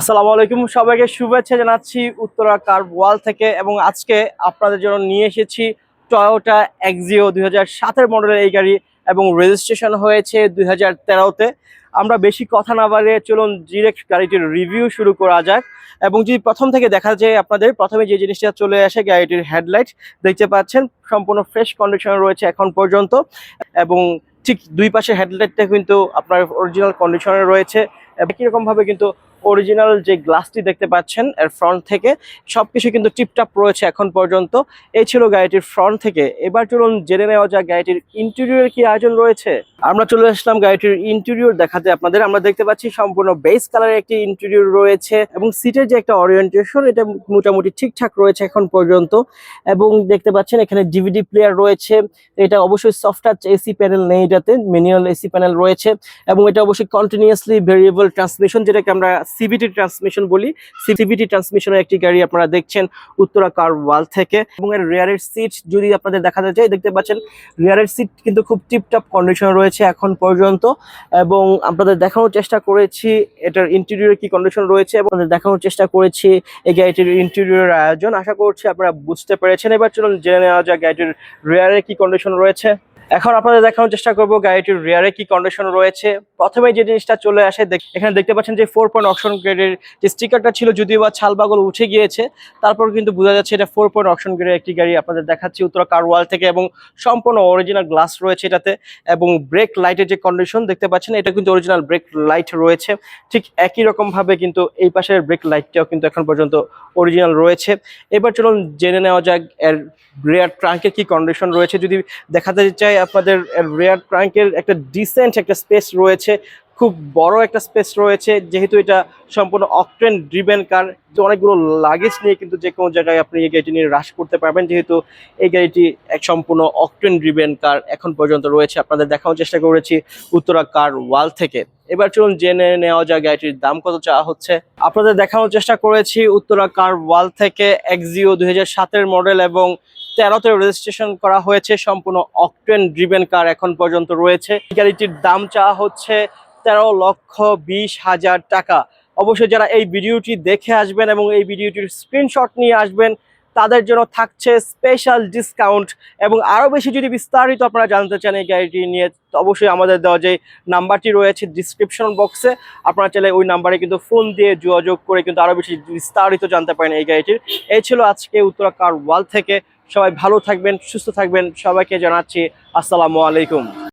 আসসালামু আলাইকুম সবাইকে শুভেচ্ছা জানাচ্ছি উত্তরা কার ওয়াল থেকে এবং আজকে আপনাদের জন্য নিয়ে এসেছি টয়োটা এক্সিও দুই হাজার মডেলের এই গাড়ি এবং রেজিস্ট্রেশন হয়েছে দুই হাজার তেরোতে। আমরা বেশি কথা না বাড়িয়ে চলুন ডিরেক্ট গাড়িটির রিভিউ শুরু করা যাক এবং যদি প্রথম থেকে দেখা যায় আপনাদের, প্রথমে যে জিনিসটা চলে আসে গাড়িটির হেডলাইট দেখতে পাচ্ছেন সম্পূর্ণ ফ্রেশ কন্ডিশনে রয়েছে এখন পর্যন্ত এবং ঠিক দুই পাশে হেডলাইটটা কিন্তু আপনার অরিজিনাল কন্ডিশনে রয়েছে। একই রকম ভাবে কিন্তু অরিজিনাল যে গ্লাসটি দেখতে পাচ্ছেন, এর ফ্রন্ট থেকে, সবকিছু কিন্তু টিপটাপ রয়েছে এখন পর্যন্ত। এই ছিল গাড়িটির ফ্রন্ট থেকে। এবার চলুন জেনে নেওয়া যাক গাড়িটির ইন্টেরিয়র কি আয়োজন রয়েছে। আমরা চলে আসলাম গাড়িটির ইন্টেরিয়র দেখাতে আপনাদের। আমরা দেখতে পাচ্ছি সম্পূর্ণ বেস কালারের একটি ইন্টেরিয়র রয়েছে এবং সিটের যে একটা অরিয়েন্টেশন এটা মোটামুটি ঠিকঠাক রয়েছে এখন পর্যন্ত। এবং দেখতে পাচ্ছেন এখানে ডিভিডি প্লেয়ার রয়েছে। এটা অবশ্যই সফট টাচ এসি প্যানেল নেই এটাতে ম্যানুয়াল এসি প্যানেল রয়েছে। এবং এটা অবশ্যই কন্টিনিউয়াসলি ভেরিয়েবল ট্রান্সমিশন যেটাকে আমরা সিবিটি ট্রান্সমিশন বলি সিবিটি ট্রান্সমিশনের একটি গাড়ি আপনারা দেখছেন উত্তরা কার ওয়াল থেকে। এবং এর রেয়ারের সিট যদি আপনাদের দেখা যায়, দেখতে পাচ্ছেন রেয়ারের সিট কিন্তু খুব টিপটপ কন্ডিশন রয়েছে এখন পর্যন্ত। এবং আপনাদের দেখানোর চেষ্টা করেছি, এটার ইন্টেরিয়র কি কন্ডিশন রয়েছে, এবং দেখানোর চেষ্টা করেছি এই গাড়িটির ইন্টেরিয়র আয়োজন। আশা করছি আপনারা বুঝতে পেরেছেন। এবার চলুন জেনে নেওয়া যায় গাড়িটির রেয়ারে কি কন্ডিশন রয়েছে। এখন আপনাদের দেখানোর চেষ্টা করব গাড়িটির রেয়ারে কি কন্ডিশন রয়েছে। প্রথমে যে জিনিসটা চলে আসে এখানে দেখতে পাচ্ছেন যে ফোর পয়েন্ট অপশন গ্রেডের যে স্টিকারটা ছিল, যদিও বা ছালবাগল উঠে গিয়েছে, তারপর কিন্তু বোঝা যাচ্ছে এটা ফোর পয়েন্ট অপশন গ্রেডের একটি গাড়ি আপনাদের দেখাচ্ছি উত্তরা কার ওয়াল থেকে এবং সম্পূর্ণ অরিজিনাল গ্লাস রয়েছে এটাতে এবং ব্রেক লাইটের যে কন্ডিশন দেখতে পাচ্ছেন, এটা কিন্তু অরিজিনাল ব্রেক লাইট রয়েছে। ঠিক একই রকম ভাবে কিন্তু এই পাশের ব্রেক লাইটটাও কিন্তু এখন পর্যন্ত অরিজিনাল রয়েছে। এবার চলুন জেনে নেওয়া যাক, এর রেয়ার ট্রাঙ্কের কি কন্ডিশন রয়েছে। যদি দেখাতে চাই আপনাদের রেয়ার ট্রাঙ্কের একটা ডিসেন্ট একটা স্পেস রয়েছে। খুব বড় একটা স্পেস রয়েছে, যেহেতু এটা সম্পূর্ণ অকটেন ড্রিভেন কার অনেকগুলো লাগেজ নিয়ে কিন্তু যে কোনো জায়গায় আপনি এই গাড়িটি নিয়ে হ্রাস করতে পারবেন, যেহেতু এই গাড়িটি এক সম্পূর্ণ অকটেন ড্রিভেন কার এখন পর্যন্ত রয়েছে। আপনাদের দেখানোর চেষ্টা করেছি উত্তরা কার ওয়াল থেকে। এবার চলুন জেনে নেওয়া যায় গাড়িটির দাম কত চাওয়া হচ্ছে। আপনাদের দেখানোর চেষ্টা করেছি উত্তরা কার ওয়াল থেকে এক্সিও দুই হাজার সাতের মডেল এবং তেরোতে রেজিস্ট্রেশন করা হয়েছে, সম্পূর্ণ অকটেন ড্রিভেন কার এখন পর্যন্ত রয়েছে। গাড়িটির দাম চাওয়া হচ্ছে তেরো লক্ষ বিশ হাজার টাকা। অবশ্যই যারা এই ভিডিওটি দেখে আসবেন এবং এই ভিডিওটির স্ক্রিনশট নিয়ে আসবেন, তাদের জন্য থাকছে স্পেশাল ডিসকাউন্ট এবং আরও বেশি যদি বিস্তারিত আপনারা জানতে চান এই গাড়িটি নিয়ে অবশ্যই আমাদের দেওয়া যে নাম্বারটি রয়েছে ডিসক্রিপশন বক্সে আপনারা চাইলে ওই নাম্বারে কিন্তু ফোন দিয়ে যোগাযোগ করে কিন্তু আরও বেশি বিস্তারিত জানতে পারেন এই গাড়িটির। এই ছিল আজকে উত্তরা কার ওয়াল থেকে। সবাই ভালো থাকবেন সুস্থ থাকবেন। সবাইকে জানাচ্ছি আসসালামু আলাইকুম।